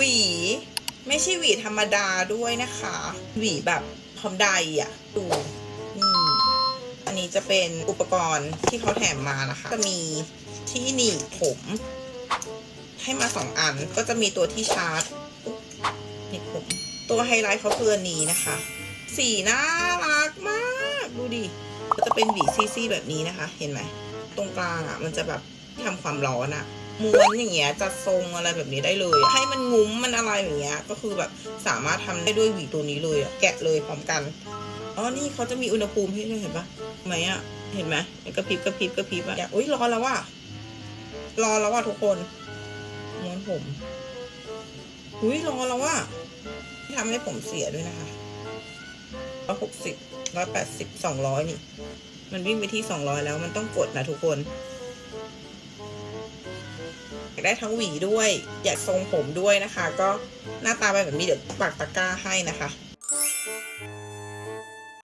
หวี ไม่ใช่หวีธรรมดาด้วยนะคะ หวีแบบพร้อมใดอะดูอันนี้จะเป็นอุปกรณ์ที่เขาแถมมานะคะ จะมีที่หนีบผม ให้มาสองอันก็จะมีตัวที่ชาร์จหนีบผม ตัวไฮไลท์เขาคืออันนี้นะคะ สีน่ารักมากดูดิก็จะเป็นหวีซี่ๆแบบนี้นะคะ เห็นไหมตรงกลางอะ มันจะแบบทำความร้อนอะ ม้วนอย่างเงี้ยจะทรงอะไรแบบนี้ได้เลย ให้มันงุ้มมันอะไรอย่างเงี้ยก็คือแบบสามารถทำได้ด้วยหวีตัวนี้เลยอะแกะเลยพร้อมกันอ๋อนี่เขาจะมีอุณหภูมิให้ด้วยเห็นปะไหมอะเห็นไหมกระพริบกระพริบกระพริบอะอุ้ยร้อนแล้วว่ะร้อนแล้วว่ะทุกคนม้วนผมอุ้ยร้อนแล้วว่ะทำให้ผมเสียด้วยนะคะร้อยหกสิบร้อยแปดสิบสองร้อยนี่ มันวิ่งไปที่สองร้อยแล้วมันต้องกดนะทุกคนากได้ทั้งหวีด้วย อยากทรงผมด้วยนะคะ ก็หน้าตาเป็นแบบนี้เดี๋ยวปักตะกร้าให้นะคะ